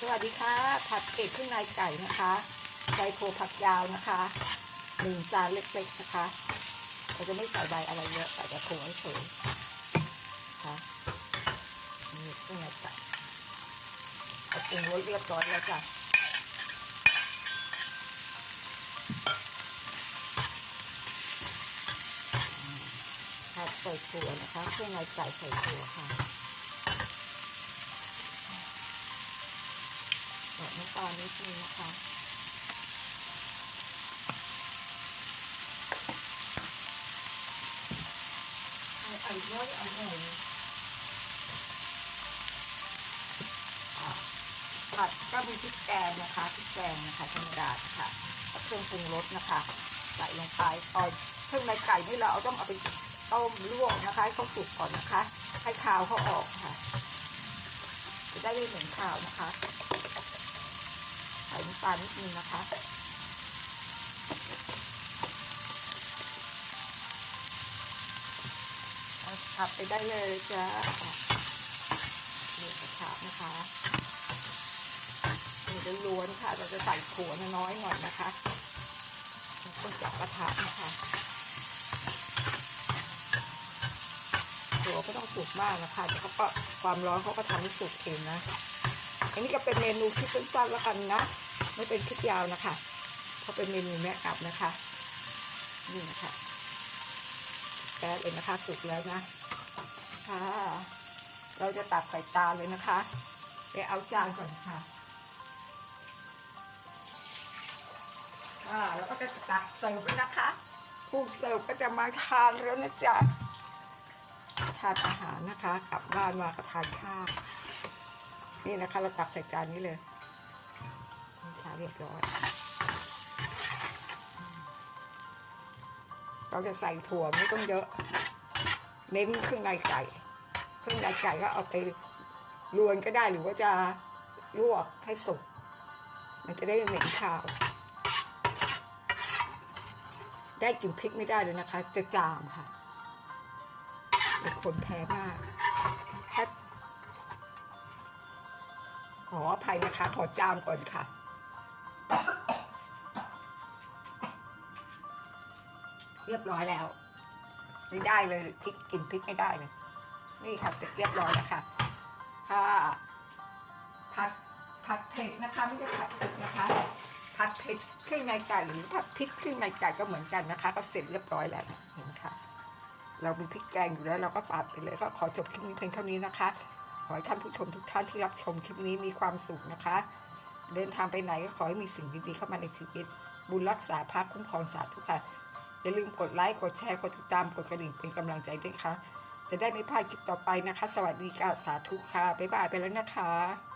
สวัสดีค่ะ ผัดเผ็ดเครื่องในไก่นะคะใส่โคผักยาวนะคะหนึ่งจานเล็กๆนะคะเราจะไม่ใส่ใบอะไรเยอะใส่แต่โคให้เฉยค่ะนี่เครื่องในไก่เอาปรุงรสเรียบร้อยแล้วจ้ะผัดใส่ถั่วนะคะเครื่องในไก่ใส่ถั่วค่ะ ใส่น้ำตาลนิดนึงนะคะอาไอ้น้อยอาหน่อยผัดก็มีพริกแกงนะคะพริกแกงนะคะธรรมดาค่ะเครื่องปรุงรสนะคะ ใส่ลงไปเอาเครื่องในไก่นี่เราเอาต้องเอาไปต้มลวกนะคะให้เขาสุกก่อนนะคะ ให้คาวเขาออกค่ะ จะได้ไม่เหม็นคาวนะคะำตาลนิดนึงนะคะ ขับไปได้เลยจ้าเลือกกระทะนะคะนี่จะล้วนค่ะ เราจะใส่ถั่วน้อยหน่อยนะคะต้องจับกระทะนะคะถั่วก็ต้องสุกมากนะคะแต่เขาก็ความร้อนเขาก็ทำให้สุกเองนะอันนี้ก็เป็นเมนูคลิปสั้นๆแล้วกันนะ ไม่เป็นคลิปยาวนะคะ เพราะเป็นเมนูแนะนำนะคะ นี่นะคะแก๊สเลยนะคะสุกแล้วนะค่ะ เราจะตักใส่จานเลยนะคะไปเอาจานก่อนค่ะค่ะแล้วก็จะตักเสิร์ฟแล้วนะคะผู้เสิร์ฟก็จะมาทานแล้วนะจ๊ะทานอาหารนะคะ กลับบ้านมาก็ทานข้าวนี่นะคะ เราตักใส่จานนี้เลย เรียบร้อย เราจะใส่ถั่วไม่ต้องเยอะ เน้นเครื่องในไก่ เครื่องในไก่ก็เอาไปรวนก็ได้หรือว่าจะลวกให้สุก มันจะได้เหม็นข้าว ได้กินพริกไม่ได้เลยนะคะ จะจามค่ะเป็นคนแพ้มากขออภัยนะคะ ขอจามก่อนค่ะ เรียบร้อยแล้ว ไม่ได้เลยพริกกินพริกไม่ได้เลย นี่ค่ะเสร็จเรียบร้อยแล้วค่ะค่ะผัดผัดเผ็ดนะคะไม่ใช่ผัดเผ็ดนะคะ ผัดเผ็ดเครื่องในไก่หรือผัดพริกเครื่องในไก่ก็เหมือนกันนะคะ ก็เสร็จเรียบร้อยแล้วเห็นค่ะ เรามีพริกแกงอยู่แล้วเราก็ปัดไปเลยก็ขอจบคลิปนี้เพียงเท่านี้นะคะ ขอให้ท่านผู้ชมทุกท่านที่รับชมคลิปนี้มีความสุขนะคะ เดินทางไปไหนก็ขอให้มีสิ่งดีๆเข้ามาในชีวิต บุญรักษาพระคุ้มครองสาธุค่ะ อย่าลืมกดไลค์กดแชร์กดติดตามกดกระดิ่งเป็นกำลังใจด้วยค่ะ จะได้ไม่พลาดคลิปต่อไปนะคะ สวัสดีค่ะสาธุค่ะบ๊ายบายไปแล้วนะคะ